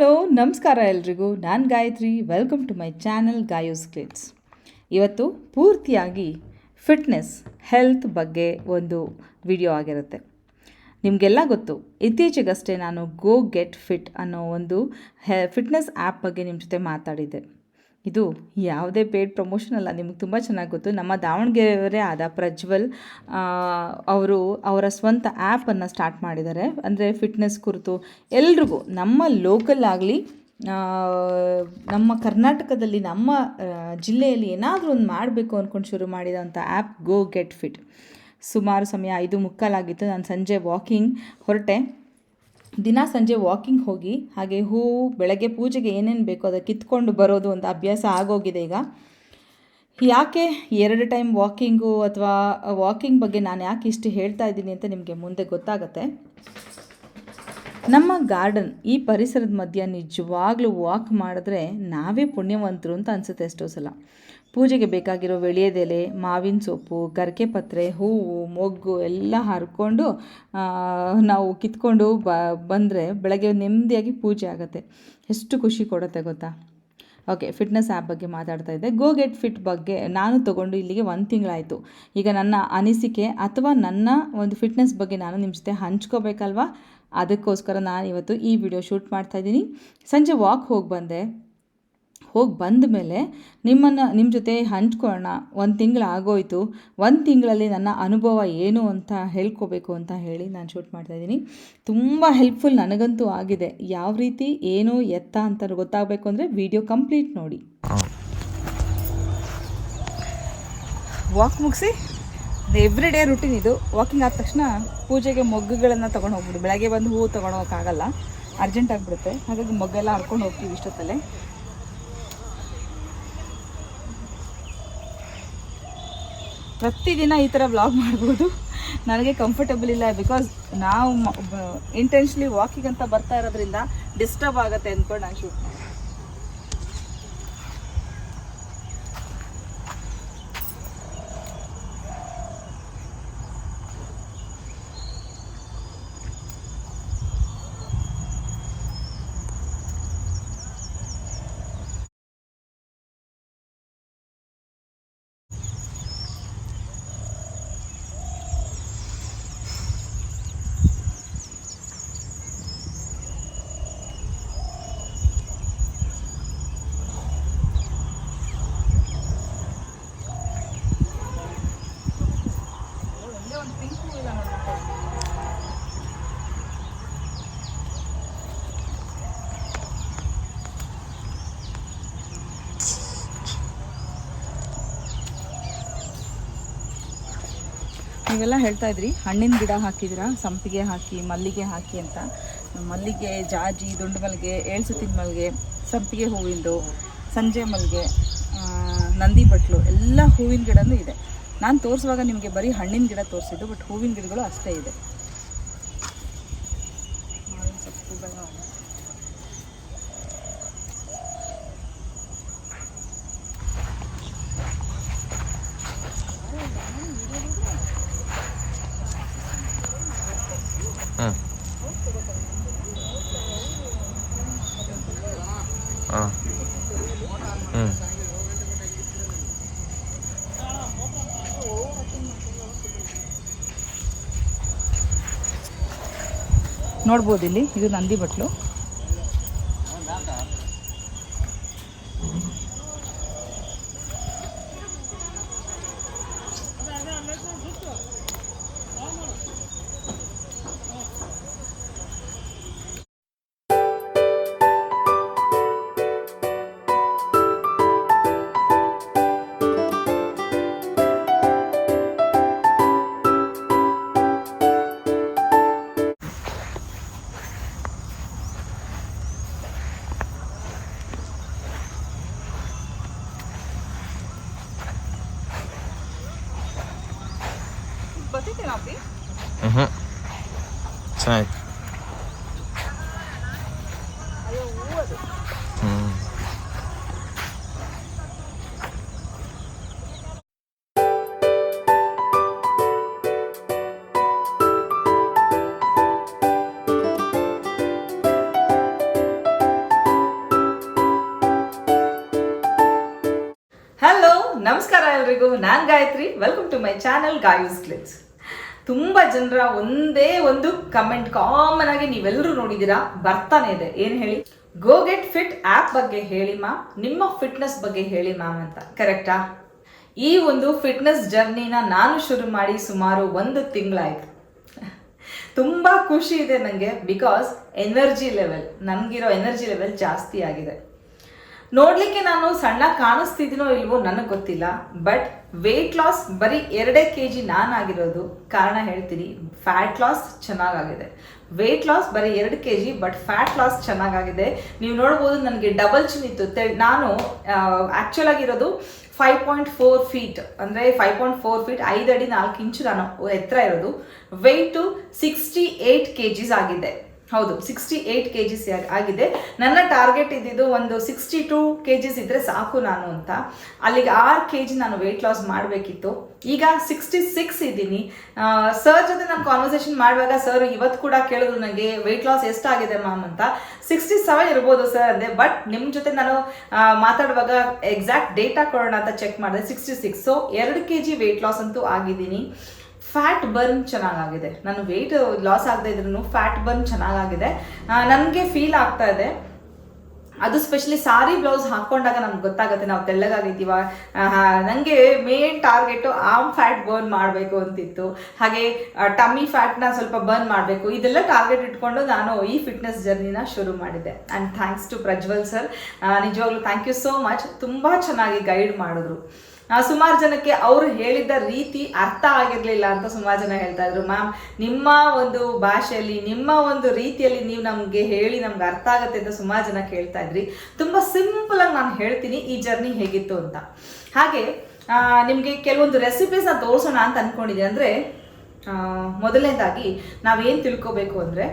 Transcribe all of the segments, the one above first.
Hello, ನಮಸ್ಕಾರ ಎಲ್ರಿಗೂ. ನಾನು Gayathri. Welcome to my channel Gayu's clips ಇವತ್ತು ಪೂರ್ತಿಯಾಗಿ ಫಿಟ್ನೆಸ್ ಹೆಲ್ತ್ ಬಗ್ಗೆ ಒಂದು ವಿಡಿಯೋ ಆಗಿರುತ್ತೆ. ನಿಮಗೆಲ್ಲ ಗೊತ್ತು, ಇತ್ತೀಚೆಗಷ್ಟೇ ನಾನು ಗೋ ಗೆಟ್ ಫಿಟ್ ಅನ್ನೋ ಒಂದು ಫಿಟ್ನೆಸ್ ಆ್ಯಪ್ ಬಗ್ಗೆ ನಿಮ್ಮ ಜೊತೆ ಮಾತಾಡಿದ್ದೆ. ಇದು ಯಾವುದೇ ಪೇಡ್ ಪ್ರಮೋಷನ್ ಅಲ್ಲ, ನಿಮಗೆ ತುಂಬ ಚೆನ್ನಾಗಿ ಗೊತ್ತು. ನಮ್ಮ ದಾವಣಗೆರೆಯವರೇ ಆದ ಪ್ರಜ್ವಲ್ ಅವರು ಅವರ ಸ್ವಂತ ಆ್ಯಪನ್ನು ಸ್ಟಾರ್ಟ್ ಮಾಡಿದ್ದಾರೆ. ಅಂದರೆ ಫಿಟ್ನೆಸ್ ಕುರಿತು ಎಲ್ರಿಗೂ, ನಮ್ಮ ಲೋಕಲ್ ಆಗಲಿ ನಮ್ಮ ಕರ್ನಾಟಕದಲ್ಲಿ, ನಮ್ಮ ಜಿಲ್ಲೆಯಲ್ಲಿ ಏನಾದರೂ ಒಂದು ಮಾಡಬೇಕು ಅಂದ್ಕೊಂಡು ಶುರು ಮಾಡಿದಂಥ ಆ್ಯಪ್ ಗೋ ಗೆಟ್ ಫಿಟ್ ಸುಮಾರು ಸಮಯ ಐದು ಮುಕ್ಕಾಲಾಗಿತ್ತು. ನಾನು ಸಂಜೆ ವಾಕಿಂಗ್ ಹೊರಟೆ. ದಿನ ಸಂಜೆ ವಾಕಿಂಗ್ ಹೋಗಿ, ಹಾಗೆ ಹೂವು ಬೆಳಗ್ಗೆ ಪೂಜೆಗೆ ಏನೇನು ಬೇಕೋ ಅದಕ್ಕೆ ಕಿತ್ಕೊಂಡು ಬರೋದು ಒಂದು ಅಭ್ಯಾಸ ಆಗೋಗಿದೆ ಈಗ. ಯಾಕೆ ಎರಡು ಟೈಮ್ ವಾಕಿಂಗು ಅಥವಾ ವಾಕಿಂಗ್ ಬಗ್ಗೆ ನಾನು ಯಾಕೆ ಇಷ್ಟು ಹೇಳ್ತಾ ಇದ್ದೀನಿ ಅಂತ ನಿಮಗೆ ಮುಂದೆ ಗೊತ್ತಾಗತ್ತೆ. ನಮ್ಮ ಗಾರ್ಡನ್ ಈ ಪರಿಸರದ ಮಧ್ಯ ನಿಜವಾಗ್ಲೂ ವಾಕ್ ಮಾಡಿದ್ರೆ ನಾವೇ ಪುಣ್ಯವಂತರು ಅಂತ ಅನಿಸುತ್ತೆ ಎಷ್ಟೋ ಸಲ. ಪೂಜೆಗೆ ಬೇಕಾಗಿರೋ ವಿಳ್ಯದೆಲೆ ಮಾವಿನ ಸೊಪ್ಪು, ಗರಿಕೆ ಪತ್ರೆ, ಹೂವು, ಮೊಗ್ಗು ಎಲ್ಲ ಹರ್ಕೊಂಡು ನಾವು ಕಿತ್ಕೊಂಡು ಬ, ಬಂದರೆ ಬೆಳಗ್ಗೆ ನೆಮ್ಮದಿಯಾಗಿ ಪೂಜೆ ಆಗುತ್ತೆ. ಎಷ್ಟು ಖುಷಿ ಕೊಡುತ್ತೆ ಗೊತ್ತಾ? ಓಕೆ, ಫಿಟ್ನೆಸ್ ಆ್ಯಪ್ ಬಗ್ಗೆ ಮಾತಾಡ್ತಾ ಇದ್ದೆ. ಗೋ ಗೆಟ್ ಫಿಟ್ ಬಗ್ಗೆ ನಾನು ತೊಗೊಂಡು ಇಲ್ಲಿಗೆ ಒಂದು ತಿಂಗಳಾಯಿತು. ಈಗ ನನ್ನ ಅನಿಸಿಕೆ ಅಥವಾ ನನ್ನ ಒಂದು ಫಿಟ್ನೆಸ್ ಬಗ್ಗೆ ನಾನು ನಿಮ್ಮ ಜೊತೆ ಹಂಚ್ಕೋಬೇಕಲ್ವಾ? ಅದಕ್ಕೋಸ್ಕರ ನಾನು ಇವತ್ತು ಈ ವಿಡಿಯೋ ಶೂಟ್ ಮಾಡ್ತಾ ಇದ್ದೀನಿ. ಸಂಜೆ ವಾಕ್ ಹೋಗಿ ಬಂದೆ. ಹೋಗಿ ಬಂದ ಮೇಲೆ ನಿಮ್ಮನ್ನು ನಿಮ್ಮ ಜೊತೆ ಹಂಚ್ಕೊಳ್ಳೋಣ. ಒಂದು ತಿಂಗಳು ಆಗೋಯ್ತು. ಒಂದು ತಿಂಗಳಲ್ಲಿ ನನ್ನ ಅನುಭವ ಏನು ಅಂತ ಹೇಳ್ಕೋಬೇಕು ಅಂತ ಹೇಳಿ ನಾನು ಶೂಟ್ ಮಾಡ್ತಾಯಿದ್ದೀನಿ ತುಂಬ ಹೆಲ್ಪ್ಫುಲ್ ನನಗಂತೂ ಆಗಿದೆ. ಯಾವ ರೀತಿ, ಏನು, ಎತ್ತ ಅಂತ ಗೊತ್ತಾಗಬೇಕು ಅಂದರೆ ವಿಡಿಯೋ ಕಂಪ್ಲೀಟ್ ನೋಡಿ. ವಾಕ್ ಮುಗಿಸಿ. ಎವ್ರಿ ಡೇ ರುಟೀನ್ ಇದು. ವಾಕಿಂಗ್ ಆದ ತಕ್ಷಣ ಪೂಜೆಗೆ ಮೊಗ್ಗುಗಳನ್ನು ತೊಗೊಂಡು ಹೋಗ್ಬಿಡು. ಬೆಳಗ್ಗೆ ಬಂದು ಹೂವು ತೊಗೊಂಡು ಹೋಗೋಕ್ಕಾಗಲ್ಲ ಅರ್ಜೆಂಟ್ ಆಗಿಬಿಡುತ್ತೆ. ಹಾಗಾಗಿ ಮೊಗ್ಗೆಲ್ಲ ಹರ್ಕೊಂಡು ಹೋಗ್ತೀವಿ ಇಷ್ಟೊತ್ತಲ್ಲೇ. ಪ್ರತಿದಿನ ಈ ಥರ ವ್ಲಾಗ್ ಮಾಡ್ಬೋದು. ನನಗೆ ಕಂಫರ್ಟಬಲ್ ಇಲ್ಲ ಬಿಕಾಸ್ ನಾವು ಇಂಟೆನ್ಷಲಿ ವಾಕಿಂಗ್ ಅಂತ ಬರ್ತಾ ಇರೋದ್ರಿಂದ ಡಿಸ್ಟರ್ಬ್ ಆಗುತ್ತೆ ಅಂದ್ಕೊಂಡು ನಾನು ಶೂಟ್ ಮಾಡಿ ಒಂದೇ ಒಂದು ಪಿಂಕ್ ಹೂ ಇಲ್ಲ ನೋಡ್ಬೇಕು ನೀವೆಲ್ಲ ಹೇಳ್ತಾ ಇದ್ರಿ, ಹಣ್ಣಿನ ಗಿಡ ಹಾಕಿದಿರಾ ಸಂಪಿಗೆ ಹಾಕಿ, ಮಲ್ಲಿಗೆ ಹಾಕಿ ಅಂತ. ಮಲ್ಲಿಗೆ, ಜಾಜಿ, ದುಂಡು ಮಲ್ಲಿಗೆ, ಏಳ್ಸುತ್ತಿನ ಮಲ್ಲಿಗೆ, ಸಂಪಿಗೆ ಹೂವಿಂದು, ಸಂಜೆ ಮಲ್ಲಿಗೆ ನಂದಿ ಬಟ್ಲು, ಎಲ್ಲ ಹೂವಿನ ಗಿಡನೂ ಇದೆ. ನಾನು ತೋರಿಸುವಾಗ ನಿಮಗೆ ಬರೀ ಹಣ್ಣಿನ ಗಿಡ ತೋರಿಸಿದ್ದು, ಬಟ್ ಹೂವಿನ ಗಿಡಗಳು ಅಷ್ಟೇ ಇದೆ ಮಾವಿನ ಸೊಪ್ಪುಗಳು. ಹಾಂ ಹಾಂ ಹ್ಞೂ ನೋಡ್ಬೋದು ಇಲ್ಲಿ. ಇದು ನಂದಿ ಬಟ್ಲು. ನಾನು Gayathri welcome to my channel Gayu's clips ತುಂಬ ಜನರ ಒಂದೇ ಒಂದು ಕಮೆಂಟ್ ಕಾಮನ್ ಆಗಿ ನೀವೆಲ್ಲರೂ ನೋಡಿದ್ದೀರಾ? ಬರ್ತಾನೆ ಇದೆ. ಏನು ಹೇಳಿ? ಗೋ ಗೆಟ್ ಫಿಟ್ ಆ್ಯಪ್ ಬಗ್ಗೆ ಹೇಳಿ ಮ್ಯಾಮ್ ನಿಮ್ಮ ಫಿಟ್ನೆಸ್ ಬಗ್ಗೆ ಹೇಳಿ ಮ್ಯಾಮ್ ಅಂತ. ಕರೆಕ್ಟಾ ಈ ಒಂದು ಫಿಟ್ನೆಸ್ ಜರ್ನಿನ ನಾನು ಶುರು ಮಾಡಿ ಸುಮಾರು ಒಂದು ತಿಂಗಳಾಯಿತು. ತುಂಬ ಖುಷಿ ಇದೆ ನನಗೆ ಬಿಕಾಸ್ ಎನರ್ಜಿ ಲೆವೆಲ್ ನನಗಿರೋ ಎನರ್ಜಿ ಲೆವೆಲ್ ಜಾಸ್ತಿ ಆಗಿದೆ. ನೋಡ್ಲಿಕ್ಕೆ ನಾನು ಸಣ್ಣ ಕಾಣಿಸ್ತಿದ್ದೀನೋ ಇಲ್ವೋ ನನಗೆ ಗೊತ್ತಿಲ್ಲ ಬಟ್ ವೆಯ್ಟ್ ಲಾಸ್ ಬರೀ ಎರಡೇ ಕೆ ಜಿ ನಾನಾಗಿರೋದು. ಕಾರಣ ಹೇಳ್ತೀನಿ ಫ್ಯಾಟ್ ಲಾಸ್ ಚೆನ್ನಾಗಾಗಿದೆ. ವೆಯ್ಟ್ ಲಾಸ್ ಬರೀ ಎರಡು K G but fat loss ಚೆನ್ನಾಗಾಗಿದೆ. ನೀವು ನೋಡ್ಬೋದು ನನಗೆ ಡಬಲ್ ಚಿನ್ ಇತ್ತು. ನಾನು ಆ್ಯಕ್ಚುಲ್ ಆಗಿರೋದು ಫೈವ್ ಪಾಯಿಂಟ್ ಫೋರ್ ಫೀಟ್ ಅಂದರೆ ಫೈವ್ ಪಾಯಿಂಟ್ ಫೋರ್ ಫೀಟ್ ಐದು ಅಡಿ ನಾಲ್ಕು ಇಂಚು ನಾನು ಎತ್ತರ ಇರೋದು. Weight sixty eight K Gs ಆಗಿದೆ. ಹೌದು ಸಿಕ್ಸ್ಟಿ ಏಯ್ಟ್ ಕೆ ಜಿಸ್ ಆಗಿದೆ. ನನ್ನ ಟಾರ್ಗೆಟ್ ಇದ್ದಿದ್ದು ಒಂದು ಸಿಕ್ಸ್ಟಿ ಟೂ ಕೆ ಜಿಸ್ ಇದ್ದರೆ ಸಾಕು ನಾನು ಅಂತ. ಅಲ್ಲಿಗೆ ಆರು ಕೆ ಜಿ ನಾನು ವೆಯ್ಟ್ ಲಾಸ್ ಮಾಡಬೇಕಿತ್ತು. ಈಗ ಸಿಕ್ಸ್ಟಿ ಸಿಕ್ಸ್ ಇದ್ದೀನಿ ಸರ್ ಜೊತೆ ನಾನು ಕಾನ್ವರ್ಸೇಷನ್ ಮಾಡುವಾಗ ಸರ್ ಇವತ್ತು ಕೂಡ ಕೇಳಿದ್ರು ನನಗೆ ವೆಯ್ಟ್ ಲಾಸ್ ಎಷ್ಟಾಗಿದೆ ಮ್ಯಾಮ್ ಅಂತ. ಸಿಕ್ಸ್ಟಿ ಸೆವೆನ್ ಇರ್ಬೋದು ಸರ್ ಅಂದೆ ಬಟ್ ನಿಮ್ಮ ಜೊತೆ ನಾನು ಮಾತಾಡುವಾಗ ಎಕ್ಸಾಕ್ಟ್ ಡೇಟಾ ಕೊಡೋಣ ಅಂತ ಚೆಕ್ ಮಾಡಿದೆ ಸಿಕ್ಸ್ಟಿ ಸಿಕ್ಸ್ ಸೊ ಎರಡು ಕೆ ಜಿ ವೆಯ್ಟ್ ಲಾಸ್ ಅಂತೂ ಆಗಿದ್ದೀನಿ. ಫ್ಯಾಟ್ ಬರ್ನ್ ಚೆನ್ನಾಗಾಗಿದೆ. ನಾನು ವೆಯ್ಟ್ ಲಾಸ್ ಆಗದೆ ಇದ್ರೂ ಫ್ಯಾಟ್ ಬರ್ನ್ ಚೆನ್ನಾಗಾಗಿದೆ. ನನಗೆ ಫೀಲ್ ಆಗ್ತಾ ಇದೆ. ಅದು ಸ್ಪೆಷಲಿ ಸಾರಿ ಬ್ಲೌಸ್ ಹಾಕೊಂಡಾಗ ನಮ್ಗೆ ಗೊತ್ತಾಗುತ್ತೆ, ನಾವು ತೆಳ್ಳಗಾಗಿದ್ದೀವ. ನನಗೆ main target um fat burn ಮಾಡಬೇಕು ಅಂತಿತ್ತು. ಹಾಗೆ ಟಮ್ಮಿ ಫ್ಯಾಟ್ನ ಸ್ವಲ್ಪ ಬರ್ನ್ ಮಾಡಬೇಕು. ಇದೆಲ್ಲ ಟಾರ್ಗೆಟ್ ಇಟ್ಕೊಂಡು ನಾನು ಈ ಫಿಟ್ನೆಸ್ ಜರ್ನಿನ ಶುರು ಮಾಡಿದ್ದೆ. And thanks to Prajwal sir ನಿಜವಾಗ್ಲೂ ಥ್ಯಾಂಕ್ ಯು ಸೋ ಮಚ್ ತುಂಬ ಚೆನ್ನಾಗಿ ಗೈಡ್ ಮಾಡಿದ್ರು. ಸುಮಾರು ಜನಕ್ಕೆ ಅವರು ಹೇಳಿದ್ದ ರೀತಿ ಅರ್ಥ ಆಗಿರಲಿಲ್ಲ ಅಂತ ಸುಮಾರು ಜನ ಹೇಳ್ತಾ ಇದ್ರು. ಮ್ಯಾಮ್, ನಿಮ್ಮ ಒಂದು ಭಾಷೆಯಲ್ಲಿ, ನಿಮ್ಮ ಒಂದು ರೀತಿಯಲ್ಲಿ ನೀವು ನಮಗೆ ಹೇಳಿ ನಮ್ಗೆ ಅರ್ಥ ಆಗುತ್ತೆ ಅಂತ ಸುಮಾರು ಜನ ಕೇಳ್ತಾ ಇದ್ರಿ. ತುಂಬ ಸಿಂಪಲ್ ಆಗಿ ನಾನು ಹೇಳ್ತೀನಿ, ಈ ಜರ್ನಿ ಹೇಗಿತ್ತು ಅಂತ. ಹಾಗೆ ನಿಮಗೆ ಕೆಲವೊಂದು ರೆಸಿಪೀಸ್ನ ತೋರಿಸೋಣ ಅಂತ ಅಂದ್ಕೊಂಡಿದ್ದೀನಿ ಅಂದರೆ ಮೊದಲನೇದಾಗಿ ನಾವೇನು ತಿಳ್ಕೊಬೇಕು ಅಂದರೆ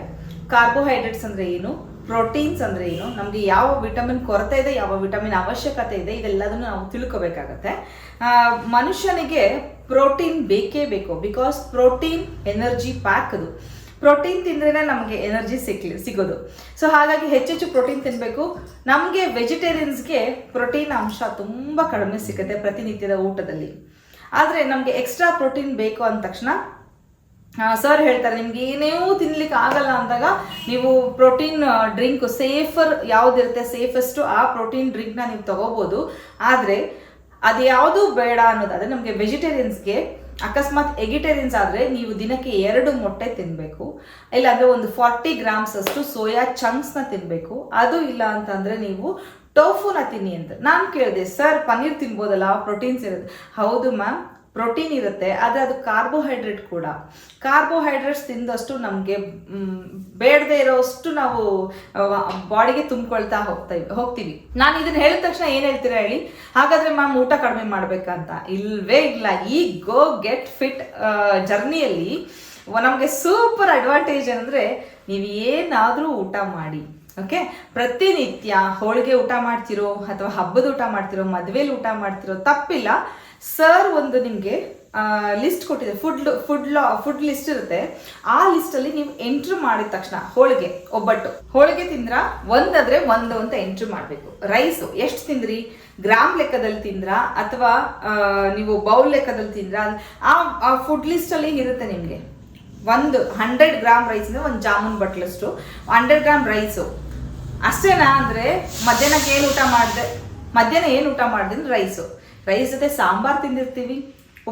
ಕಾರ್ಬೋಹೈಡ್ರೇಟ್ಸ್ ಅಂದರೆ ಏನು? ಪ್ರೋಟೀನ್ಸ್ ಅಂದರೆ ಏನು? ನಮಗೆ ಯಾವ ವಿಟಮಿನ್ ಕೊರತೆ ಇದೆ, ಯಾವ ವಿಟಮಿನ್ ಅವಶ್ಯಕತೆ ಇದೆ, ಇದೆಲ್ಲದನ್ನು ನಾವು ತಿಳ್ಕೊಬೇಕಾಗತ್ತೆ. ಮನುಷ್ಯನಿಗೆ ಪ್ರೋಟೀನ್ ಬೇಕೇ ಬೇಕು. ಬಿಕಾಸ್ ಪ್ರೋಟೀನ್ ಎನರ್ಜಿ ಪ್ಯಾಕ್ ಅದು. ಪ್ರೋಟೀನ್ ತಿಂದ್ರೇ ನಮಗೆ ಎನರ್ಜಿ ಸಿಕ್ಲಿ, ಸಿಗೋದು. ಸೊ ಹಾಗಾಗಿ ಹೆಚ್ಚೆಚ್ಚು ಪ್ರೋಟೀನ್ ತಿನ್ನಬೇಕು ನಮಗೆ ವೆಜಿಟೇರಿಯನ್ಸ್ಗೆ ಪ್ರೋಟೀನ್ ಅಂಶ ತುಂಬ ಕಡಿಮೆ ಸಿಗುತ್ತೆ ಪ್ರತಿನಿತ್ಯದ ಊಟದಲ್ಲಿ. ಆದರೆ ನಮಗೆ ಎಕ್ಸ್ಟ್ರಾ ಪ್ರೋಟೀನ್ ಬೇಕು ಅಂದ ತಕ್ಷಣ ಸರ್ ಹೇಳ್ತಾರೆ, ನಿಮ್ಗೆ ಏನೇ ತಿನ್ಲಿಕ್ಕೆ ಆಗಲ್ಲ ಅಂದಾಗ ನೀವು ಪ್ರೋಟೀನ್ ಡ್ರಿಂಕ್ ಸೇಫರ್ ಯಾವ್ದಿರುತ್ತೆ ಸೇಫೆಸ್ಟ್ ಆ ಪ್ರೋಟೀನ್ ಡ್ರಿಂಕ್ನ ನೀವು ತಗೋಬೋದು. ಆದರೆ, ಅದು ಯಾವುದು ಬೇಡ ಅನ್ನೋದಾದರೆ ನಮಗೆ ವೆಜಿಟೇರಿಯನ್ಸ್ಗೆ ಅಕಸ್ಮಾತ್ ಎಗಿಟೇರಿಯನ್ಸ್ ಆದರೆ ನೀವು ದಿನಕ್ಕೆ ಎರಡು ಮೊಟ್ಟೆ ತಿನ್ನಬೇಕು ಇಲ್ಲಾಂದರೆ ಒಂದು ಫಾರ್ಟಿ ಗ್ರಾಮ್ಸ್ ಅಷ್ಟು ಸೋಯಾ ಚಂಕ್ಸ್ನ ತಿನ್ನಬೇಕು ಅದು ಇಲ್ಲ ಅಂತಂದರೆ ನೀವು ಟೋಫುನ ತಿನ್ನಿ ಅಂತ. ನಾನು ಕೇಳಿದೆ ಸರ್ ಪನ್ನೀರ್ ತಿನ್ಬೋದಲ್ಲ ಪ್ರೋಟೀನ್ಸ್ ಇರುತ್ತೆ. ಹೌದು ಮ್ಯಾಮ್ ಪ್ರೋಟೀನ್ ಇರುತ್ತೆ, ಆದರೆ ಅದು ಕಾರ್ಬೋಹೈಡ್ರೇಟ್ ಕೂಡ. ಕಾರ್ಬೋಹೈಡ್ರೇಟ್ಸ್ ತಿಂದಷ್ಟು ನಮಗೆ ಬೇಡದೇ ಇರೋಷ್ಟು ನಾವು ಬಾಡಿಗೆ ತುಂಬಿಕೊಳ್ತಾ ಹೋಗ್ತಾ ಹೋಗ್ತೀವಿ. ನಾನು ಇದನ್ನ ಹೇಳಿದ ತಕ್ಷಣ ಏನು ಹೇಳ್ತೀರಾ ಹೇಳಿ? ಹಾಗಾದ್ರೆ ಮ್ಯಾಮ್ ಊಟ ಕಡಿಮೆ ಮಾಡಬೇಕಂತ. ಇಲ್ವೇ ಇಲ್ಲ. ಈ ಗೋ ಗೆಟ್ ಫಿಟ್ ಜರ್ನಿಯಲ್ಲಿ ನಮಗೆ ಸೂಪರ್ ಅಡ್ವಾಂಟೇಜ್ ಅಂದರೆ ನೀವು ಏನಾದರೂ ಊಟ ಮಾಡಿ. ಓಕೆ ಪ್ರತಿನಿತ್ಯ ಹೋಳಿಗೆ ಊಟ ಮಾಡ್ತಿರೋ ಅಥವಾ ಹಬ್ಬದ ಊಟ ಮಾಡ್ತಿರೋ, ಮದುವೆಲಿ ಊಟ ಮಾಡ್ತಿರೋ ತಪ್ಪಿಲ್ಲ. ಸರ್ ಒಂದು ನಿಮಗೆ ಲಿಸ್ಟ್ ಕೊಟ್ಟಿದೆ. ಫುಡ್ ಫುಡ್ ಲಾ ಫುಡ್ ಲಿಸ್ಟ್ ಇರುತ್ತೆ. ಆ ಲಿಸ್ಟಲ್ಲಿ ನೀವು ಎಂಟ್ರಿ ಮಾಡಿದ ತಕ್ಷಣ ಹೋಳಿಗೆ, ಒಬ್ಬಟ್ಟು. ಹೋಳಿಗೆ ತಿಂದ್ರ ಒಂದಾದ್ರೆ ಒಂದು ಅಂತ ಎಂಟ್ರಿ ಮಾಡಬೇಕು. ರೈಸು ಎಷ್ಟು ತಿಂದ್ರಿ? ಗ್ರಾಮ್ ಲೆಕ್ಕದಲ್ಲಿ ತಿಂದ್ರಾ ಅಥವಾ ನೀವು ಬೌಲ್ ಲೆಕ್ಕದಲ್ಲಿ ತಿಂದ್ರಾ? ಆ ಫುಡ್ ಲಿಸ್ಟಲ್ಲಿ ಇರುತ್ತೆ ನಿಮಗೆ. ಒಂದು ಹಂಡ್ರೆಡ್ ಗ್ರಾಮ್ ರೈಸ್ ಅಂದ್ರೆ ಒಂದು ಜಾಮೂನ್ ಬಟ್ಲಷ್ಟು. ಹಂಡ್ರೆಡ್ ಗ್ರಾಮ್ ರೈಸು ಅಷ್ಟೇನಾ ಅಂದರೆ ಮಧ್ಯಾಹ್ನಕ್ಕೆ ಏನು ಊಟ ಮಾಡಿದೆ ಮಧ್ಯಾಹ್ನ ಏನು ಊಟ ಮಾಡಿದೆ ರೈಸು ರೈಸ್ ಜೊತೆ ಸಾಂಬಾರ್ ತಿಂದಿರ್ತೀವಿ.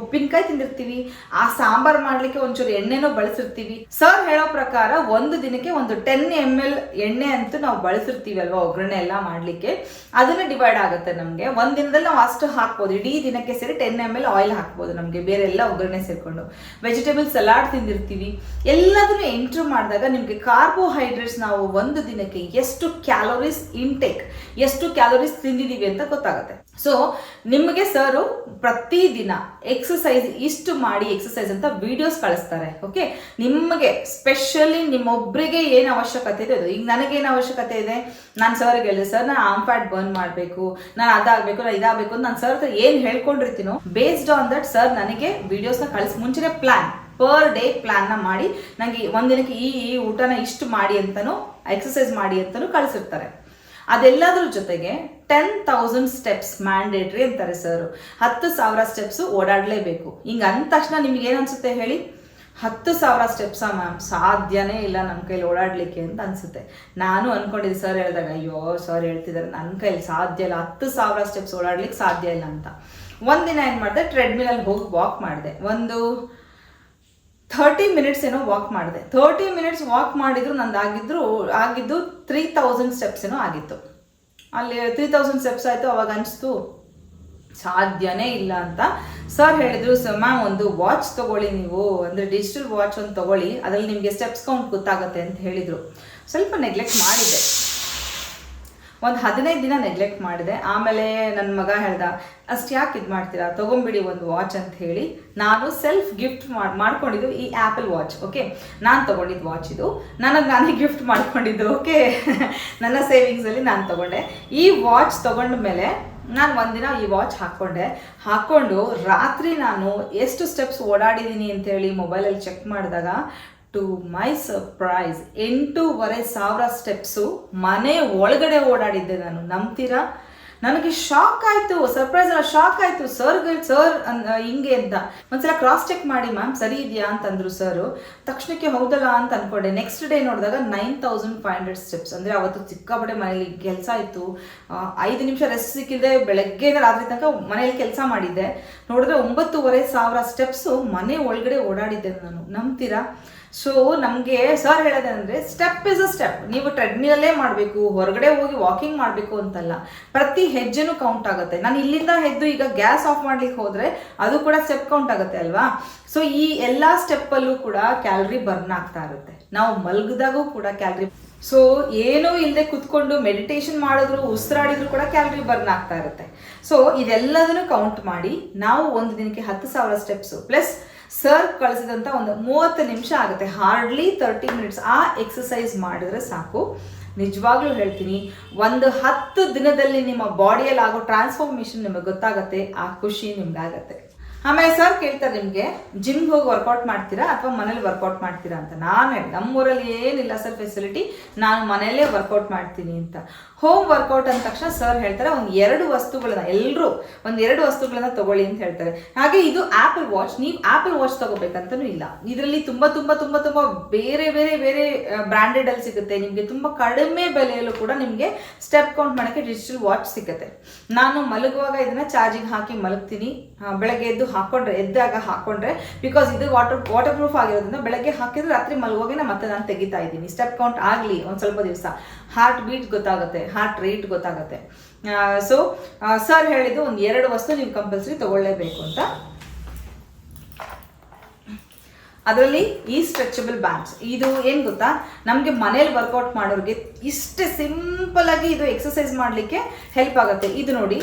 ಉಪ್ಪಿನಕಾಯಿ ತಿಂದಿರ್ತೀವಿ, ಆ ಸಾಂಬಾರ್ ಮಾಡ್ಲಿಕ್ಕೆ ಒಂಚೂರು ಎಣ್ಣೆನೂ ಬಳಸಿರ್ತೀವಿ. ಸರ್ ಹೇಳೋ ಪ್ರಕಾರ ಒಂದು ದಿನಕ್ಕೆ ಒಂದು ಟೆನ್ ಎಂ ಎಲ್ ಎಣ್ಣೆ ಅಂತೂ ನಾವು ಬಳಸಿರ್ತೀವಿ ಅಲ್ವಾ ಒಗ್ಗರಣೆ ಎಲ್ಲ ಮಾಡ್ಲಿಕ್ಕೆ? ಅದನ್ನ ಡಿವೈಡ್ ಆಗುತ್ತೆ ನಮಗೆ. ಒಂದ್ ದಿನದಲ್ಲಿ ನಾವು ಅಷ್ಟು ಹಾಕ್ಬೋದು. ಇಡೀ ದಿನಕ್ಕೆ ಸೇರಿ ಟೆನ್ ಎಂ ಎಲ್ ಆಯಿಲ್ ಹಾಕ್ಬೋದು ನಮಗೆ ಬೇರೆ ಎಲ್ಲ ಒಗ್ಗರಣೆ ಸೇರ್ಕೊಂಡು. ವೆಜಿಟೇಬಲ್ ಸಲಾಡ್ ತಿಂದಿರ್ತೀವಿ. ಎಲ್ಲದನ್ನು ಎಂಟ್ರ್ ಮಾಡಿದಾಗ ನಿಮಗೆ ಕಾರ್ಬೋಹೈಡ್ರೇಟ್ಸ್ ನಾವು ಒಂದು ದಿನಕ್ಕೆ ಎಷ್ಟು ಕ್ಯಾಲೋರೀಸ್ ಇಂಟೇಕ್ ಎಷ್ಟು ಕ್ಯಾಲೋರೀಸ್ ತಿಂದಿದ್ದೀವಿ ಅಂತ ಗೊತ್ತಾಗುತ್ತೆ. ಸೊ ನಿಮಗೆ ಸರು ಪ್ರತಿದಿನ ಎಕ್ಸಸೈಸ್ ಇಷ್ಟು ಮಾಡಿ ಎಕ್ಸಸೈಸ್ ಅಂತ ವಿಡಿಯೋಸ್ ಕಳಿಸ್ತಾರೆ ಓಕೆ ನಿಮಗೆ ಸ್ಪೆಷಲಿ ನಿಮ್ಮೊಬ್ಬರಿಗೆ ಏನು ಅವಶ್ಯಕತೆ ಇದೆ ಅದು. ಈಗ ನನಗೇನು ಅವಶ್ಯಕತೆ ಇದೆ? ನಾನು ಸರ್ಗೆ ಹೇಳಿದೆ ಸರ್ ನಾನು ಆಮ್ ಫ್ಯಾಟ್ ಬರ್ನ್ ಮಾಡಬೇಕು, ನಾನು ಅದಾಗಬೇಕು, ನಾನು ಇದಾಗಬೇಕು ಅಂತ ನಾನು ಸರ್ ಹತ್ರ ಏನು ಹೇಳ್ಕೊಂಡಿರ್ತೀನೋ ಬೇಸ್ಡ್ ಆನ್ ದಟ್ ಸರ್ ನನಗೆ ವಿಡಿಯೋಸ್ನ ಕಳಿಸಿ, ಮುಂಚೆನೇ ಪ್ಲ್ಯಾನ್ ಪರ್ ಡೇ ಪ್ಲ್ಯಾನ್ನ ಮಾಡಿ ನನಗೆ ಒಂದಿನಕ್ಕೆ ಈ ಈ ಊಟನ ಇಷ್ಟು ಮಾಡಿ ಅಂತಲೂ ಎಕ್ಸಸೈಸ್ ಮಾಡಿ ಅಂತಲೂ ಕಳಿಸಿರ್ತಾರೆ. ಅದೆಲ್ಲದ್ರ ಜೊತೆಗೆ ಟೆನ್ ತೌಸಂಡ್ ಸ್ಟೆಪ್ಸ್ ಮ್ಯಾಂಡೇಟ್ರಿ ಅಂತಾರೆ ಸರ್ ಹತ್ತು ಸಾವಿರ ಸ್ಟೆಪ್ಸು ಓಡಾಡಲೇಬೇಕು. ಹಿಂಗೆ ಅಂದ ತಕ್ಷಣ ನಿಮ್ಗೆ ಏನು ಅನ್ಸುತ್ತೆ ಹೇಳಿ? ಹತ್ತು ಸಾವಿರ ಸ್ಟೆಪ್ಸಾ ಮ್ಯಾಮ್ ಸಾಧ್ಯನೇ ಇಲ್ಲ ನಮ್ಮ ಕೈಲಿ ಓಡಾಡಲಿಕ್ಕೆ ಅಂತ ಅನಿಸುತ್ತೆ. ನಾನು ಅಂದ್ಕೊಂಡಿದ್ದೆ ಸರ್ ಹೇಳಿದಾಗ, ಅಯ್ಯೋ ಸರ್ ಹೇಳ್ತಿದ್ದಾರೆ ನನ್ನ ಕೈಲಿ ಸಾಧ್ಯ ಇಲ್ಲ. ಹತ್ತು ಸಾವಿರ ಸ್ಟೆಪ್ಸ್ ಓಡಾಡ್ಲಿಕ್ಕೆ ಸಾಧ್ಯ ಇಲ್ಲ ಅಂತ. ಒಂದಿನ ಏನು ಮಾಡಿದೆ? ಟ್ರೆಡ್ಮಿಲಲ್ಲಿ ಹೋಗಿ ವಾಕ್ ಮಾಡಿದೆ. ಒಂದು ಥರ್ಟಿ ಮಿನಿಟ್ಸ್ ಏನೋ ವಾಕ್ ಮಾಡಿದೆ. ಥರ್ಟಿ ಮಿನಿಟ್ಸ್ ವಾಕ್ ಮಾಡಿದ್ರು ನಂದು ಆಗಿದ್ರು ಆಗಿದ್ದು ತ್ರೀ ತೌಸಂಡ್ ಸ್ಟೆಪ್ಸ್ ಏನೋ ಆಗಿತ್ತು. ಅಲ್ಲಿ ತ್ರೀ ತೌಸಂಡ್ ಸ್ಟೆಪ್ಸ್ ಆಯಿತು, ಅವಾಗ ಅನಿಸ್ತು, ಸಾಧ್ಯನೇ ಇಲ್ಲ ಅಂತ. ಸರ್ ಹೇಳಿದ್ರು ಸರ್ ಮ್ಯಾಮ್ ಒಂದು ವಾಚ್ ತಗೊಳ್ಳಿ ನೀವು, ಅಂದರೆ ಡಿಜಿಟಲ್ ವಾಚ್ ಒಂದು ತಗೊಳ್ಳಿ, ಅದರಲ್ಲಿ ನಿಮಗೆ ಸ್ಟೆಪ್ಸ್ ಕೌಂಟ್ ಗೊತ್ತಾಗುತ್ತೆ ಅಂತ ಹೇಳಿದರು. ಸ್ವಲ್ಪ ನೆಗ್ಲೆಕ್ಟ್ ಮಾಡಿದ್ದೆ. ಒಂದು ಹದಿನೈದು ದಿನ ನೆಗ್ಲೆಕ್ಟ್ ಮಾಡಿದೆ. ಆಮೇಲೆ ನನ್ನ ಮಗ ಹೇಳ್ದ, ಅಷ್ಟು ಯಾಕೆ ಇದು ಮಾಡ್ತೀರಾ? ತೊಗೊಂಬಿಡಿ ಒಂದು ವಾಚ್ ಅಂತ ಹೇಳಿ ನಾನು ಸೆಲ್ಫ್ ಗಿಫ್ಟ್ ಮಾಡಿ, ಮಾಡ್ಕೊಂಡಿದ್ದು ಈ ಆ್ಯಪಲ್ ವಾಚ್ ಓಕೆ ನಾನು ತೊಗೊಂಡಿದ್ದು ವಾಚ್ ಇದು. ನನಗೆ ನಾನೇ ಗಿಫ್ಟ್ ಮಾಡ್ಕೊಂಡಿದ್ದು ಓಕೆ ನನ್ನ ಸೇವಿಂಗ್ಸಲ್ಲಿ ನಾನು ತೊಗೊಂಡೆ. ಈ ವಾಚ್ ತೊಗೊಂಡ ಮೇಲೆ ನಾನು ಒಂದಿನ ಈ ವಾಚ್ ಹಾಕ್ಕೊಂಡೆ ಹಾಕ್ಕೊಂಡು ರಾತ್ರಿ ನಾನು ಎಷ್ಟು ಸ್ಟೆಪ್ಸ್ ಓಡಾಡಿದ್ದೀನಿ ಅಂತೇಳಿ ಮೊಬೈಲಲ್ಲಿ ಚೆಕ್ ಮಾಡಿದಾಗ ಟು ಮೈ ಸರ್ಪ್ರೈಸ್ ಎಂಟೂವರೆ ಸಾವಿರ ಸ್ಟೆಪ್ಸು ಮನೆ ಒಳಗಡೆ ಓಡಾಡಿದ್ದೆ ನಾನು. ನಂಬ್ತೀರಾ? ನನಗೆ ಶಾಕ್ ಆಯಿತು ಸರ್ಪ್ರೈಸ್ ಅಲ್ಲ ಶಾಕ್ ಆಯಿತು. ಸರ್ ಸರ್ ಹಿಂಗೆ ಅಂತ. ಒಂದ್ಸಲ ಕ್ರಾಸ್ ಚೆಕ್ ಮಾಡಿ ಮ್ಯಾಮ್ ಸರಿ ಇದೆಯಾ? ಅಂತಂದ್ರು ಸರ್ ತಕ್ಷಣಕ್ಕೆ ಹೌದಲ್ಲ ಅಂತ ಅನ್ಕೊಂಡೆ. ನೆಕ್ಸ್ಟ್ ಡೇ ನೋಡಿದಾಗ nine thousand five hundred steps ಅಂದರೆ ಅವತ್ತು ಸಿಕ್ಕಾಪಟ್ಟೆ ಮನೇಲಿ ಕೆಲಸ ಇತ್ತು. ಐದು ನಿಮಿಷ ರೆಸ್ಟ್ ಸಿಕ್ಕಿದೆ ಬೆಳಗ್ಗೆಯಿಂದ ರಾತ್ರಿ ತನಕ ಮನೇಲಿ ಕೆಲಸ ಮಾಡಿದ್ದೆ. ನೋಡಿದ್ರೆ ಒಂಬತ್ತೂವರೆ ಸಾವಿರ ಸ್ಟೆಪ್ಸು ಮನೆ ಒಳಗಡೆ ಓಡಾಡಿದ್ದೆ ನಾನು. ನಂಬ್ತೀರಾ? ಸೊ ನಮಗೆ ಸರ್ ಹೇಳೋದಂದ್ರೆ ಸ್ಟೆಪ್ ಇಸ್ ಅ ಸ್ಟೆಪ್ ನೀವು ಟ್ರೆಡ್ಮಿಲಲ್ಲೇ ಮಾಡಬೇಕು, ಹೊರಗಡೆ ಹೋಗಿ ವಾಕಿಂಗ್ ಮಾಡಬೇಕು ಅಂತಲ್ಲ. ಪ್ರತಿ ಹೆಜ್ಜೆನೂ ಕೌಂಟ್ ಆಗುತ್ತೆ. ನಾನು ಇಲ್ಲಿಂದ ಎದ್ದು ಈಗ ಗ್ಯಾಸ್ ಆಫ್ ಮಾಡ್ಲಿಕ್ಕೆ ಹೋದರೆ ಅದು ಕೂಡ ಸ್ಟೆಪ್ ಕೌಂಟ್ ಆಗುತ್ತೆ ಅಲ್ವಾ? ಸೊ ಈ ಎಲ್ಲ ಸ್ಟೆಪ್ಪಲ್ಲೂ ಕೂಡ ಕ್ಯಾಲರಿ ಬರ್ನ್ ಆಗ್ತಾ ಇರುತ್ತೆ. ನಾವು ಮಲಗಿದಾಗೂ ಕೂಡ ಕ್ಯಾಲರಿ ಸೊ ಏನೂ ಇಲ್ಲದೆ ಕುತ್ಕೊಂಡು ಮೆಡಿಟೇಷನ್ ಮಾಡಿದ್ರು, ಉಸಿರಾಡಿದ್ರು ಕೂಡ ಕ್ಯಾಲರಿ ಬರ್ನ್ ಆಗ್ತಾ ಇರುತ್ತೆ. ಸೊ ಇದೆಲ್ಲದನ್ನು ಕೌಂಟ್ ಮಾಡಿ, ನಾವು ಒಂದು ದಿನಕ್ಕೆ ಹತ್ತು ಸಾವಿರ ಸ್ಟೆಪ್ಸು ಪ್ಲಸ್ ಸರ್ ಕಳಿಸಿದಂಥ ಒಂದು ಮೂವತ್ತು ನಿಮಿಷ ಆಗುತ್ತೆ. ಹಾರ್ಡ್ಲಿ ತರ್ಟಿ ಮಿನಿಟ್ಸ್ ಆ ಎಕ್ಸಸೈಸ್ ಮಾಡಿದ್ರೆ ಸಾಕು. ನಿಜವಾಗ್ಲೂ ಹೇಳ್ತೀನಿ, ಒಂದು ಹತ್ತು ದಿನದಲ್ಲಿ ನಿಮ್ಮ ಬಾಡಿಯಲ್ಲಿ ಆಗೋ ಟ್ರಾನ್ಸ್ಫಾರ್ಮೇಷನ್ ನಿಮಗೆ ಗೊತ್ತಾಗುತ್ತೆ, ಆ ಖುಷಿ ನಿಮ್ಗಾಗತ್ತೆ. ಆಮೇಲೆ ಸರ್ ಕೇಳ್ತಾರೆ ನಿಮಗೆ ಜಿಮ್ಗೆ ಹೋಗಿ ವರ್ಕೌಟ್ ಮಾಡ್ತೀರಾ ಅಥವಾ ಮನೇಲಿ ವರ್ಕೌಟ್ ಮಾಡ್ತೀರಾ ಅಂತ. ನಾನು ನಮ್ಮೂರಲ್ಲಿ ಏನಿಲ್ಲ ಸರ್ ಫೆಸಿಲಿಟಿ ನಾನು ಮನೆಯಲ್ಲೇ ವರ್ಕೌಟ್ ಮಾಡ್ತೀನಿ ಅಂತ. ಹೋಮ್ ವರ್ಕೌಟ್ ಅಂದ ತಕ್ಷಣ ಸರ್ ಹೇಳ್ತಾರೆ ಒಂದು ಎರಡು ವಸ್ತುಗಳನ್ನ ಎಲ್ಲರೂ ಒಂದು ಎರಡು ವಸ್ತುಗಳನ್ನ ತಗೊಳ್ಳಿ ಅಂತ ಹೇಳ್ತಾರೆ. ಹಾಗೆ ಇದು ಆಪಲ್ ವಾಚ್ ನೀವು ಆಪಲ್ ವಾಚ್ ತಗೋಬೇಕಂತನೂ ಇಲ್ಲ. ಇದರಲ್ಲಿ ತುಂಬಾ ತುಂಬಾ ತುಂಬಾ ತುಂಬಾ ಬೇರೆ ಬೇರೆ ಬೇರೆ ಬ್ರ್ಯಾಂಡೆಡ್ ಅಲ್ಲಿ ಸಿಗುತ್ತೆ. ನಿಮಗೆ ತುಂಬಾ ಕಡಿಮೆ ಬೆಲೆಯಲ್ಲೂ ಕೂಡ ನಿಮಗೆ ಸ್ಟೆಪ್ ಕೌಂಟ್ ಮಾಡೋಕೆ ಡಿಜಿಟಲ್ ವಾಚ್ ಸಿಗುತ್ತೆ. ನಾನು ಮಲಗುವಾಗ ಇದನ್ನ ಚಾರ್ಜಿಂಗ್ ಹಾಕಿ ಮಲಗ್ತೀನಿ. ಬೆಳಗ್ಗೆ ಎದ್ದು ಹಾಕೊಂಡ್ರೆ, ಎದ್ದಾಗ ಹಾಕೊಂಡ್ರೆ ಬಿಕಾಸ್ ಇದು ವಾಟರ್ ವಾಟರ್ ಪ್ರೂಫ್ ಆಗಿರೋದ್ರಿಂದ ಬೆಳಗ್ಗೆ ಹಾಕಿದ್ರೆ ರಾತ್ರಿ ಮಲಗುವಾಗ ಮತ್ತೆ ನಾನು ತೆಗಿತಾ ಇದ್ದೀನಿ. ಸ್ಟೆಪ್ ಕೌಂಟ್ ಆಗಲಿ ಒಂದು ಸ್ವಲ್ಪ ದಿವಸ. ಹಾರ್ಟ್ ಬೀಟ್ ಗೊತ್ತಾಗುತ್ತೆ ಹಾರ್ಟ್ ರೇಟ್ ಗೊತ್ತಾಗುತ್ತೆ. ಸೊ ಸರ್ ಹೇಳಿದ್ದು ಒಂದು ಎರಡು ವಸ್ತು ನೀವು ಕಂಪಲ್ಸರಿ ತಗೊಳ್ಳೇಬೇಕು ಅಂತ. ಅದರಲ್ಲಿ ಈ ಸ್ಟ್ರೆಚಬಲ್ ಬ್ಯಾಂಡ್ಸ್ ಇದು ಏನು ಗೊತ್ತಾ? ನಮಗೆ ಮನೇಲಿ ವರ್ಕೌಟ್ ಮಾಡೋರಿಗೆ ಇಷ್ಟೇ ಸಿಂಪಲ್ ಆಗಿ ಇದು ಎಕ್ಸಸೈಸ್ ಮಾಡಲಿಕ್ಕೆ ಹೆಲ್ಪ್ ಆಗುತ್ತೆ. ಇದು ನೋಡಿ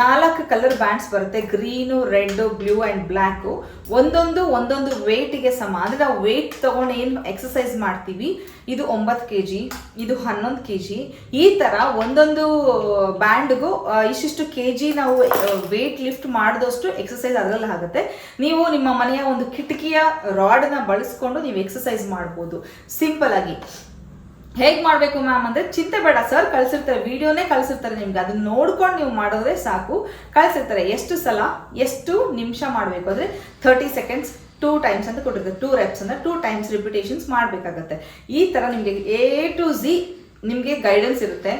ನಾಲ್ಕು ಕಲರ್ ಬ್ಯಾಂಡ್ಸ್ ಬರುತ್ತೆ green red blue and black ಒಂದೊಂದು ಒಂದೊಂದು ವೆಯ್ಟಿಗೆ ಸಮ. ಅಂದರೆ ನಾವು ವೆಯ್ಟ್ ತೊಗೊಂಡು ಏನು ಎಕ್ಸಸೈಸ್ ಮಾಡ್ತೀವಿ? ಇದು ಒಂಬತ್ತು ಕೆ ಜಿ ಇದು ಹನ್ನೊಂದು ಕೆ ಜಿ ಈ ಥರ ಒಂದೊಂದು ಬ್ಯಾಂಡ್ಗೂ ಇಷ್ಟಿಷ್ಟು ಕೆ ಜಿ ನಾವು ವೆಯ್ಟ್ ಲಿಫ್ಟ್ ಮಾಡಿದಷ್ಟು ಎಕ್ಸಸೈಸ್ ಅದರಲ್ಲಿ ಆಗುತ್ತೆ. ನೀವು ನಿಮ್ಮ ಮನೆಯ ಒಂದು ಕಿಟಕಿಯ ರಾಡನ್ನ ಬಳಸ್ಕೊಂಡು ನೀವು ಎಕ್ಸಸೈಸ್ ಮಾಡ್ಬೋದು. ಸಿಂಪಲ್ ಆಗಿ. ಹೇಗೆ ಮಾಡಬೇಕು ಮ್ಯಾಮ್ ಅಂದರೆ ಚಿಂತೆ ಬೇಡ ಸರ್, ಕಳಿಸಿರ್ತಾರೆ, ವಿಡಿಯೋನೇ ಕಳಿಸಿರ್ತಾರೆ ನಿಮ್ಗೆ. ಅದನ್ನ ನೋಡ್ಕೊಂಡು ನೀವು ಮಾಡಿದ್ರೆ ಸಾಕು. ಕಳಿಸಿರ್ತಾರೆ, ಎಷ್ಟು ಸಲ, ಎಷ್ಟು ನಿಮಿಷ ಮಾಡಬೇಕು ಅಂದರೆ ಥರ್ಟಿ ಸೆಕೆಂಡ್ಸ್ ಟೂ ಟೈಮ್ಸ್ ಅಂತ ಕೊಟ್ಟಿರ್ತಾರೆ. ಟೂ ರೆಪ್ಸ್ ಅಂದರೆ ಟೂ ಟೈಮ್ಸ್ ರಿಪಿಟೇಷನ್ಸ್ ಮಾಡಬೇಕಾಗತ್ತೆ. ಈ ಥರ ನಿಮಗೆ ಎ ಟು ಝಿ ನಿಮಗೆ ಗೈಡೆನ್ಸ್ ಇರುತ್ತೆ.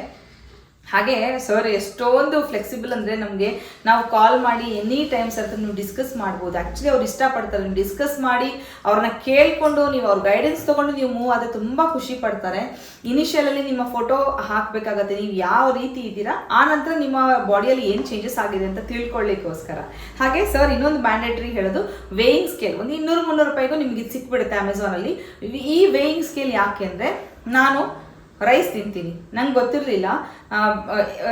ಹಾಗೆ ಸರ್ ಎಷ್ಟೊಂದು ಫ್ಲೆಕ್ಸಿಬಲ್ ಅಂದರೆ ನಮಗೆ ನಾವು ಕಾಲ್ ಮಾಡಿ ಎನಿ ಟೈಮ್ಸ್ ಸರ್ ನೀವು ಡಿಸ್ಕಸ್ ಮಾಡ್ಬೋದು. ಆ್ಯಕ್ಚುಲಿ ಅವ್ರು ಇಷ್ಟಪಡ್ತಾರೆ. ನೀವು ಡಿಸ್ಕಸ್ ಮಾಡಿ ಅವ್ರನ್ನ ಕೇಳಿಕೊಂಡು ನೀವು ಅವ್ರ ಗೈಡೆನ್ಸ್ ತಗೊಂಡು ನೀವು ಮೂವ್ ಆದರೆ ತುಂಬ ಖುಷಿ ಪಡ್ತಾರೆ. ಇನಿಷಿಯಲಲ್ಲಿ ನಿಮ್ಮ ಫೋಟೋ ಹಾಕಬೇಕಾಗತ್ತೆ. ನೀವು ಯಾವ ರೀತಿ ಇದ್ದೀರಾ, ಆ ನಂತರ ನಿಮ್ಮ ಬಾಡಿಯಲ್ಲಿ ಏನು ಚೇಂಜಸ್ ಆಗಿದೆ ಅಂತ ತಿಳ್ಕೊಳ್ಳಿಕ್ಕೋಸ್ಕರ. ಹಾಗೆ ಸರ್ ಇನ್ನೊಂದು ಮ್ಯಾಂಡೇಟ್ರಿ ಹೇಳೋದು ವೇಯಿಂಗ್ ಸ್ಕೇಲ್ ಒಂದು ಇನ್ನೂರು ಮುನ್ನೂರು ರೂಪಾಯಿಗೂ ನಿಮಗೆ ಸಿಕ್ಬಿಡುತ್ತೆ ಅಮೆಝಾನಲ್ಲಿ ಈ ವೇಯಿಂಗ್ ಸ್ಕೇಲ್ ಯಾಕೆ ಅಂದರೆ, ನಾನು ರೈಸ್ ತಿಂತೀನಿ. ನಂಗೆ ಗೊತ್ತಿರಲಿಲ್ಲ.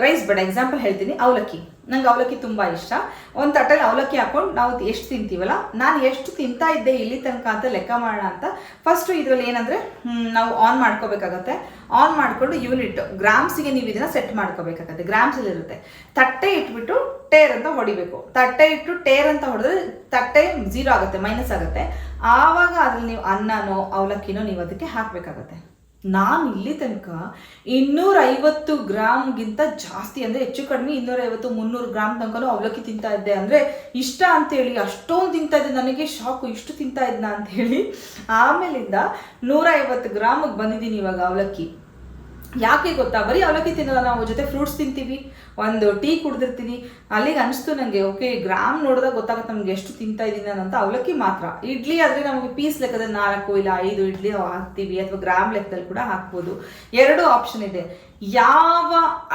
ರೈಸ್ ಬೇಡ. ಎಕ್ಸಾಂಪಲ್ ಹೇಳ್ತೀನಿ. ಅವಲಕ್ಕಿ. ನಂಗೆ ಅವಲಕ್ಕಿ ತುಂಬ ಇಷ್ಟ. ಒಂದು ತಟ್ಟಲ್ಲಿ ಅವಲಕ್ಕಿ ಹಾಕೊಂಡು ನಾವು ಎಷ್ಟು ತಿಂತೀವಲ್ಲ, ನಾನು ಎಷ್ಟು ತಿಂತಾ ಇದ್ದೆ ಇಲ್ಲಿ ತನಕ ಅಂತ ಲೆಕ್ಕ ಮಾಡೋಣ ಅಂತ ಫಸ್ಟು ಇದರಲ್ಲಿ ಏನಂದರೆ ನಾವು ಆನ್ ಮಾಡ್ಕೋಬೇಕಾಗತ್ತೆ. ಆನ್ ಮಾಡಿಕೊಂಡು ಯೂನಿಟ್ ಗ್ರಾಮ್ಸಿಗೆ ನೀವು ಇದನ್ನು ಸೆಟ್ ಮಾಡ್ಕೋಬೇಕಾಗತ್ತೆ. ಗ್ರಾಮ್ಸಲ್ಲಿ ಇರುತ್ತೆ. ತಟ್ಟೆ ಇಟ್ಬಿಟ್ಟು ಟೇರ್ ಅಂತ ಹೊಡಿಬೇಕು. ತಟ್ಟೆ ಇಟ್ಟು ಟೇರ್ ಅಂತ ಹೊಡೆದ್ರೆ ತಟ್ಟೆ ಝೀರೋ ಆಗುತ್ತೆ ಮೈನಸ್ ಆಗುತ್ತೆ. ಆವಾಗ ಅದ್ರಲ್ಲಿ ನೀವು ಅನ್ನನೋ, ಅವಲಕ್ಕಿನೋ ನೀವು ಅದಕ್ಕೆ ಹಾಕಬೇಕಾಗತ್ತೆ. ನಾನು ಇಲ್ಲಿ ತನಕ ಇನ್ನೂರೈವತ್ತು ಗ್ರಾಮ್ಗಿಂತ ಜಾಸ್ತಿ, ಅಂದರೆ ಹೆಚ್ಚು ಕಡಿಮೆ ಇನ್ನೂರೈವತ್ತು, ಮುನ್ನೂರು ಗ್ರಾಮ್ ತನಕನೂ ಅವಲಕ್ಕಿ ತಿಂತಾ ಇದ್ದೆ. ಅಂದರೆ ಇಷ್ಟ ಅಂತೇಳಿ ಅಷ್ಟೊಂದು ತಿಂತಾ ಇದ್ದೆ. ನನಗೆ ಶಾಕು, ಇಷ್ಟು ತಿಂತಾ ಇದ್ನ ಅಂತ ಹೇಳಿ. ಆಮೇಲಿಂದ ನೂರೈವತ್ತು ಗ್ರಾಮಿಗೆ ಬಂದಿದ್ದೀನಿ ಇವಾಗ ಅವಲಕ್ಕಿ. ಯಾಕೆ ಗೊತ್ತಾ? ಬರೀ ಅವಲಕ್ಕಿ ತಿನ್ನಲ್ಲ ನಾವು ಜೊತೆ ಫ್ರೂಟ್ಸ್ ತಿಂತೀವಿ, ಒಂದು ಟೀ ಕುಡ್ದಿರ್ತೀನಿ. ಅಲ್ಲಿಗೆ ಅನಿಸ್ತು ನನಗೆ ಓಕೆ ಗ್ರಾಮ್ ನೋಡಿದಾಗ ಗೊತ್ತಾಗುತ್ತೆ ನಮ್ಗೆ ಎಷ್ಟು ತಿಂತಾ ಇದ್ದೀನಿ ಅಂತ ಅವಲಕ್ಕಿ ಮಾತ್ರ. ಇಡ್ಲಿ ಆದರೆ ನಮಗೆ ಪೀಸ್ ಲೆಕ್ಕದಲ್ಲಿ ನಾಲ್ಕು ಇಲ್ಲ ಐದು ಇಡ್ಲಿ ಹಾಕ್ತೀವಿ, ಅಥವಾ ಗ್ರಾಮ್ ಲೆಕ್ಕದಲ್ಲಿ ಕೂಡ ಹಾಕ್ಬೋದು. ಎರಡು ಆಪ್ಷನ್ ಇದೆ. ಯಾವ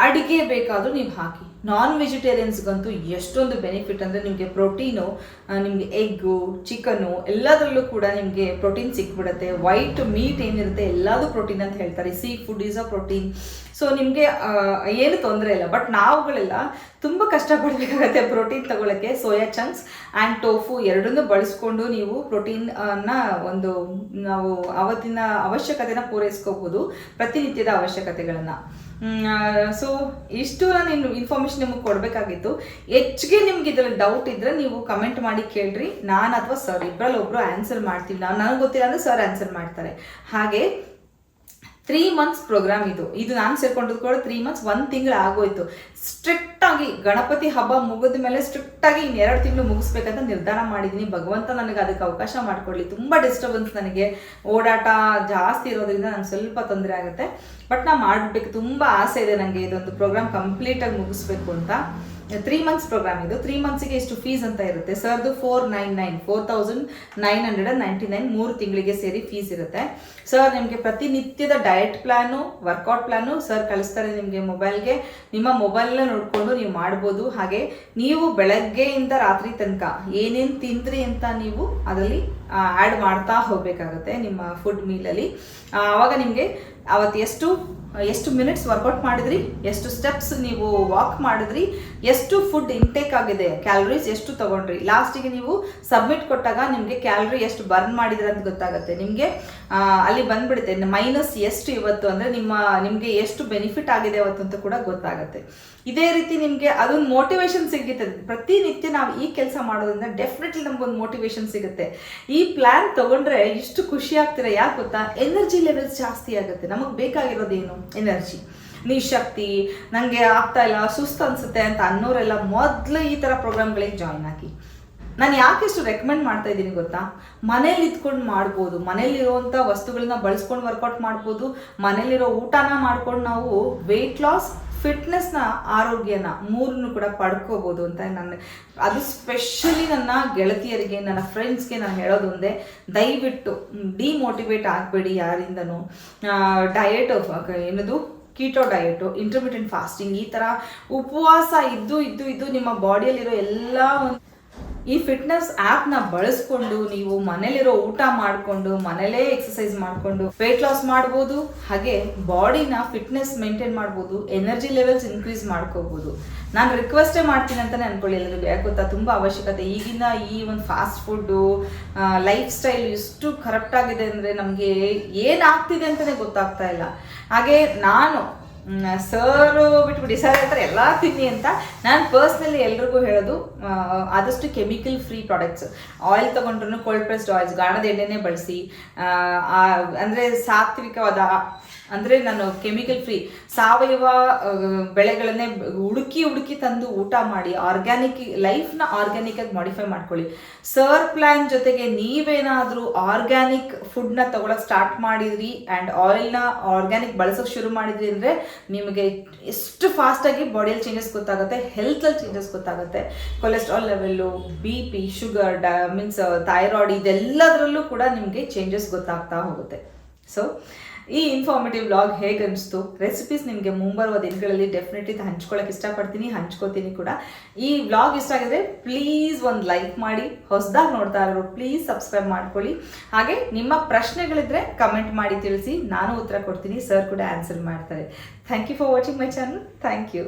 ಅಡಿಗೆ ಬೇಕಾದರೂ ನೀವು ಹಾಕಿ. ನಾನ್ ವೆಜಿಟೇರಿಯನ್ಸ್ಗಂತೂ ಎಷ್ಟೊಂದು ಬೆನಿಫಿಟ್ ಅಂದರೆ ನಿಮಗೆ ಪ್ರೋಟೀನು ನಿಮಗೆ ಎಗ್ಗು ಚಿಕನು ಎಲ್ಲದರಲ್ಲೂ ಕೂಡ ನಿಮಗೆ ಪ್ರೋಟೀನ್ ಸಿಕ್ಬಿಡುತ್ತೆ. ವೈಟ್ ಮೀಟ್ ಏನಿರುತ್ತೆ, ಎಲ್ಲದೂ ಪ್ರೋಟೀನ್ ಅಂತ ಹೇಳ್ತಾರೆ. Sea food is a protein so ನಿಮಗೆ ಏನು ತೊಂದರೆ ಇಲ್ಲ. ಬಟ್ ನಾವುಗಳೆಲ್ಲ ತುಂಬ ಕಷ್ಟಪಡಬೇಕಾಗತ್ತೆ ಪ್ರೋಟೀನ್ ತಗೊಳ್ಳೋಕ್ಕೆ ಸೋಯಾ ಚಂಕ್ಸ್ ಆ್ಯಂಡ್ ಟೋಫು ಎರಡನ್ನೂ ಬಳಸ್ಕೊಂಡು ನೀವು ಪ್ರೋಟೀನ್ನ ಒಂದು, ನಾವು ಅವತ್ತಿನ ಅವಶ್ಯಕತೆನ ಪೂರೈಸ್ಕೋಬೋದು. ಪ್ರತಿನಿತ್ಯದ ಅವಶ್ಯಕತೆಗಳನ್ನು. ಸೊ ಇಷ್ಟು ನಾನು ಇನ್ಫಾರ್ಮೇಶನ್ ನಿಮಗೆ ಕೊಡಬೇಕಾಗಿತ್ತು. ಹೆಚ್ಚಿಗೆ ನಿಮ್ಗೆ ಇದರಲ್ಲಿ ಡೌಟ್ ಇದ್ದರೆ ನೀವು ಕಮೆಂಟ್ ಮಾಡಿ ಕೇಳ್ರಿ. ನಾನು ಅಥವಾ ಸರ್ ಇಬ್ಬರಲ್ಲಿ ಒಬ್ಬರು ಆನ್ಸರ್ ಮಾಡ್ತೀವಿ. ನಾನು, ನನಗೆ ಗೊತ್ತಿಲ್ಲ ಅಂದರೆ ಸರ್ ಆನ್ಸರ್ ಮಾಡ್ತಾರೆ. ಹಾಗೆ ತ್ರೀ ಮಂತ್ಸ್ ಪ್ರೋಗ್ರಾಮ್ ಇದು. ಇದು ನಾನು ಸೇರ್ಕೊಂಡಿದ್ದು ಕೂಡ ತ್ರೀ ಮಂತ್ಸ್ ಒಂದು ತಿಂಗಳು ಆಗೋಯ್ತು. ಸ್ಟ್ರಿಕ್ಟ್ ಆಗಿ ಗಣಪತಿ ಹಬ್ಬ ಮುಗಿದ ಮೇಲೆ ಸ್ಟ್ರಿಕ್ಟ್ ಆಗಿ ಇನ್ನು ಎರಡು ತಿಂಗಳು ಮುಗಿಸ್ಬೇಕಂತ ನಿರ್ಧಾರ ಮಾಡಿದ್ದೀನಿ ಭಗವಂತ ನನಗೆ ಅದಕ್ಕೆ ಅವಕಾಶ ಮಾಡಿಕೊಡ್ಲಿ. ತುಂಬ ಡಿಸ್ಟರ್ಬೆನ್ಸ್ ನನಗೆ. ಓಡಾಟ ಜಾಸ್ತಿ ಇರೋದ್ರಿಂದ ನಂಗೆ ಸ್ವಲ್ಪ ತೊಂದರೆ ಆಗುತ್ತೆ. ಬಟ್ ನಾ ಮಾಡಬೇಕು. ತುಂಬ ಆಸೆ ಇದೆ ನನಗೆ ಇದೊಂದು ಪ್ರೋಗ್ರಾಮ್ ಕಂಪ್ಲೀಟಾಗಿ ಮುಗಿಸ್ಬೇಕು ಅಂತ. ತ್ರೀ ಮಂತ್ಸ್ ಪ್ರೋಗ್ರಾಮ್ ಇದು. ತ್ರೀ ಮಂತ್ಸಿಗೆ ಎಷ್ಟು ಫೀಸ್ ಅಂತ ಇರುತ್ತೆ? ಸರ್ದು four nine nine four thousand nine hundred ninety nine ಮೂರು ತಿಂಗಳಿಗೆ ಸೇರಿ ಫೀಸ್ ಇರುತ್ತೆ. ಸರ್ ನಿಮಗೆ ಪ್ರತಿನಿತ್ಯದ diet plan workout plan sir ಕಳಿಸ್ತಾರೆ ನಿಮಗೆ ಮೊಬೈಲ್ಗೆ ನಿಮ್ಮ ಮೊಬೈಲ್ನ ನೋಡಿಕೊಂಡು ನೀವು ಮಾಡ್ಬೋದು. ಹಾಗೆ ನೀವು ಬೆಳಗ್ಗೆಯಿಂದ ರಾತ್ರಿ ತನಕ ಏನೇನು ತಿಂದ್ರಿ ಅಂತ ನೀವು ಅದರಲ್ಲಿ ಆ್ಯಡ್ ಮಾಡ್ತಾ ಹೋಗಬೇಕಾಗುತ್ತೆ ನಿಮ್ಮ ಫುಡ್ ಮೀಲಲ್ಲಿ ಆವಾಗ ನಿಮಗೆ ಅವತ್ತು ಎಷ್ಟು ಎಷ್ಟು ಮಿನಿಟ್ಸ್ ವರ್ಕೌಟ್ ಮಾಡಿದ್ರಿ? ಎಷ್ಟು ಸ್ಟೆಪ್ಸ್ ನೀವು ವಾಕ್ ಮಾಡಿದ್ರಿ? ಎಷ್ಟು ಫುಡ್ ಇಂಟೇಕ್ ಆಗಿದೆ? ಕ್ಯಾಲರೀಸ್ ಎಷ್ಟು ತಗೊಂಡ್ರಿ? ಲಾಸ್ಟಿಗೆ ನೀವು ಸಬ್ಮಿಟ್ ಕೊಟ್ಟಾಗ ನಿಮಗೆ ಕ್ಯಾಲರಿ ಎಷ್ಟು ಬರ್ನ್ ಮಾಡಿದ್ರೆ ಅಂತ ಗೊತ್ತಾಗುತ್ತೆ. ನಿಮಗೆ ಅಲ್ಲಿ ಬಂದ್ಬಿಡುತ್ತೆ. ಮೈನಸ್ ಎಷ್ಟು ಇವತ್ತು ಅಂದರೆ ನಿಮ್ಮ, ನಿಮಗೆ ಎಷ್ಟು ಬೆನಿಫಿಟ್ ಆಗಿದೆ ಅವತ್ತು ಅಂತ ಕೂಡ ಗೊತ್ತಾಗುತ್ತೆ. ಇದೇ ರೀತಿ ನಿಮಗೆ ಅದೊಂದು ಮೋಟಿವೇಶನ್ ಸಿಗುತ್ತೆ ಪ್ರತಿನಿತ್ಯ ನಾವು ಈ ಕೆಲಸ ಮಾಡೋದ್ರಿಂದ ಡೆಫಿನೆಟ್ಲಿ ನಮಗೊಂದು ಮೋಟಿವೇಶನ್ ಸಿಗುತ್ತೆ. ಈ ಪ್ಲ್ಯಾನ್ ತಗೊಂಡ್ರೆ ಇಷ್ಟು ಖುಷಿ ಆಗ್ತೀರಾ? ಯಾಕೆ ಗೊತ್ತಾ? ಎನರ್ಜಿ ಲೆವೆಲ್ಸ್ ಜಾಸ್ತಿ ಆಗುತ್ತೆ. ನಮಗೆ ಬೇಕಾಗಿರೋದೇನು? ಎನರ್ಜಿ ನಿಶಕ್ತಿ ನನಗೆ ಆಗ್ತಾ ಇಲ್ಲ, ಸುಸ್ತು ಅನ್ಸುತ್ತೆ ಅಂತ ಅನ್ನೋರೆಲ್ಲ ಮೊದಲು ಈ ಥರ ಪ್ರೋಗ್ರಾಮ್ಗಳಿಗೆ ಜಾಯ್ನ್ ಆಗಿ. ನಾನು ಯಾಕೆ ಇಷ್ಟು ರೆಕಮೆಂಡ್ ಮಾಡ್ತಾ ಇದ್ದೀನಿ ಗೊತ್ತಾ? ಮನೇಲಿ ಇದ್ಕೊಂಡು ಮಾಡ್ಬೋದು ಮನೇಲಿರುವಂಥ ವಸ್ತುಗಳನ್ನ ಬಳಸ್ಕೊಂಡು ವರ್ಕೌಟ್ ಮಾಡ್ಬೋದು, ಮನೇಲಿರೋ ಊಟನ ಮಾಡ್ಕೊಂಡು ನಾವು ವೆಯ್ಟ್ ಲಾಸ್ ಫಿಟ್ನೆಸ್ನ ಆರೋಗ್ಯನ ಮೂರನ್ನು ಕೂಡ ಪಡ್ಕೋಬೋದು ಅಂತ ನನ್ನ ಅದು ಸ್ಪೆಷಲಿ ನನ್ನ ಗೆಳತಿಯರಿಗೆ, ನನ್ನ ಫ್ರೆಂಡ್ಸ್ಗೆ ನಾನು ಹೇಳೋದು ಒಂದೇ. ದಯವಿಟ್ಟು ಡಿಮೋಟಿವೇಟ್ ಆಗಬೇಡಿ ಯಾರಿಂದನೂ. ಡಯಟ್ ಏನದು? ಕೀಟೋ ಡಯಟು ಇಂಟರ್ಮಿಟೆಂಟ್ ಫಾಸ್ಟಿಂಗ್ ಈ ಥರ ಉಪವಾಸ ಇದ್ದು ಇದ್ದು ಇದ್ದು ನಿಮ್ಮ ಬಾಡಿಯಲ್ಲಿರೋ ಎಲ್ಲ ಒಂದು ಈ ಫಿಟ್ನೆಸ್ ಆ್ಯಪ್ನ ಬಳಸ್ಕೊಂಡು ನೀವು ಮನೇಲಿರೋ ಊಟ ಮಾಡಿಕೊಂಡು, ಮನೇಲೇ ಎಕ್ಸಸೈಸ್ ಮಾಡಿಕೊಂಡು ವೆಯ್ಟ್ ಲಾಸ್ ಮಾಡ್ಬೋದು, ಹಾಗೆ ಬಾಡಿನ ಫಿಟ್ನೆಸ್ ಮೇಂಟೈನ್ ಮಾಡ್ಬೋದು ಎನರ್ಜಿ ಲೆವೆಲ್ಸ್ ಇನ್ಕ್ರೀಸ್ ಮಾಡ್ಕೋಬಹುದು ನಾನು ರಿಕ್ವೆಸ್ಟೇ ಮಾಡ್ತೀನಿ ಅಂತಲೇ ಅನ್ಕೊಳ್ಳಿ ಎಲ್ಲರಿಗೂ ಯಾಕೆ ಗೊತ್ತಾ? ತುಂಬ ಅವಶ್ಯಕತೆ. ಈಗಿನ ಈ ಒಂದು ಫಾಸ್ಟ್ ಫುಡ್ಡು ಲೈಫ್ ಸ್ಟೈಲ್ ಎಷ್ಟು ಕರೆಕ್ಟ್ ಆಗಿದೆ ಅಂದರೆ ನಮಗೆ ಏನಾಗ್ತಿದೆ ಅಂತಲೇ ಗೊತ್ತಾಗ್ತಾ ಇಲ್ಲ. ಹಾಗೆ ನಾನು ಸರ್ ಬಿಟ್ಬಿಡಿ. ಸರ್ ಹೇಳ್ತಾರೆ ಎಲ್ಲ ತಿನ್ನಿ ಅಂತ ನಾನು ಪರ್ಸ್ನಲಿ ಎಲ್ರಿಗೂ ಹೇಳೋದು ಆದಷ್ಟು ಕೆಮಿಕಲ್ ಫ್ರೀ ಪ್ರಾಡಕ್ಟ್ಸ್ ಆಯಿಲ್ ತೊಗೊಂಡ್ರು ಕೋಲ್ಡ್ ಪ್ರೆಸ್ಡ್ ಆಯಿಲ್ಸ್ ಗಾಣದ ಎಣ್ಣೆನೇ ಬಳಸಿ ಅಂದರೆ ಸಾತ್ವಿಕವಾದ ಅಂದರೆ ನಾನು ಕೆಮಿಕಲ್ ಫ್ರೀ ಸಾವಯವ ಬೆಳೆಗಳನ್ನೇ ಹುಡುಕಿ ಹುಡುಕಿ ತಂದು ಊಟ ಮಾಡಿ ಆರ್ಗ್ಯಾನಿಕ್ ಲೈಫ್ನ ಆರ್ಗ್ಯಾನಿಕ್ ಆಗಿ ಮಾಡಿಫೈ ಮಾಡ್ಕೊಳ್ಳಿ. ಸರ್ ಪ್ಲ್ಯಾನ್ ಜೊತೆಗೆ ನೀವೇನಾದರೂ ಆರ್ಗ್ಯಾನಿಕ್ ಫುಡ್ನ ತಗೊಳಕ್ ಸ್ಟಾರ್ಟ್ ಮಾಡಿದ್ರಿ ಆ್ಯಂಡ್ ಆಯಿಲ್ನ ಆರ್ಗ್ಯಾನಿಕ್ ಬಳಸೋಕೆ ಶುರು ಮಾಡಿದ್ರಿ ಅಂದರೆ ನಿಮಗೆ ಎಷ್ಟು ಫಾಸ್ಟಾಗಿ ಬಾಡಿಯಲ್ಲಿ ಚೇಂಜಸ್ ಗೊತ್ತಾಗುತ್ತೆ ಹೆಲ್ತಲ್ಲಿ ಚೇಂಜಸ್ ಗೊತ್ತಾಗುತ್ತೆ. Cholesterol level B P sugar ಡ ಮೀನ್ಸ್ ಥೈರಾಯ್ಡ್ ಇದೆಲ್ಲದರಲ್ಲೂ ಕೂಡ ನಿಮಗೆ ಚೇಂಜಸ್ ಗೊತ್ತಾಗ್ತಾ ಹೋಗುತ್ತೆ. ಸೊ ಈ ಇನ್ಫಾರ್ಮೇಟಿವ್ ವ್ಲಾಗ್ ಹೇಗೆ ಅನಿಸ್ತು? ರೆಸಿಪೀಸ್ ನಿಮಗೆ ಮುಂಬರುವ ದಿನಗಳಲ್ಲಿ ಡೆಫಿನೆಟ್ಲಿ ಹಂಚ್ಕೊಳ್ಳೋಕೆ ಇಷ್ಟಪಡ್ತೀನಿ, ಹಂಚ್ಕೋತೀನಿ ಕೂಡ. ಈ ವ್ಲಾಗ್ ಇಷ್ಟ ಆಗಿದ್ರೆ ಪ್ಲೀಸ್ ಒಂದು ಲೈಕ್ ಮಾಡಿ, ಹೊಸದಾಗಿ ನೋಡ್ತಾ ಇರೋರು ಪ್ಲೀಸ್ ಸಬ್ಸ್ಕ್ರೈಬ್ ಮಾಡ್ಕೊಳ್ಳಿ. ಹಾಗೆ ನಿಮ್ಮ ಪ್ರಶ್ನೆಗಳಿದ್ರೆ ಕಮೆಂಟ್ ಮಾಡಿ ತಿಳಿಸಿ, ನಾನು ಉತ್ತರ ಕೊಡ್ತೀನಿ ಸರ್ ಕೂಡ ಆನ್ಸರ್ ಮಾಡ್ತಾರೆ. Thank you for watching my channel thank you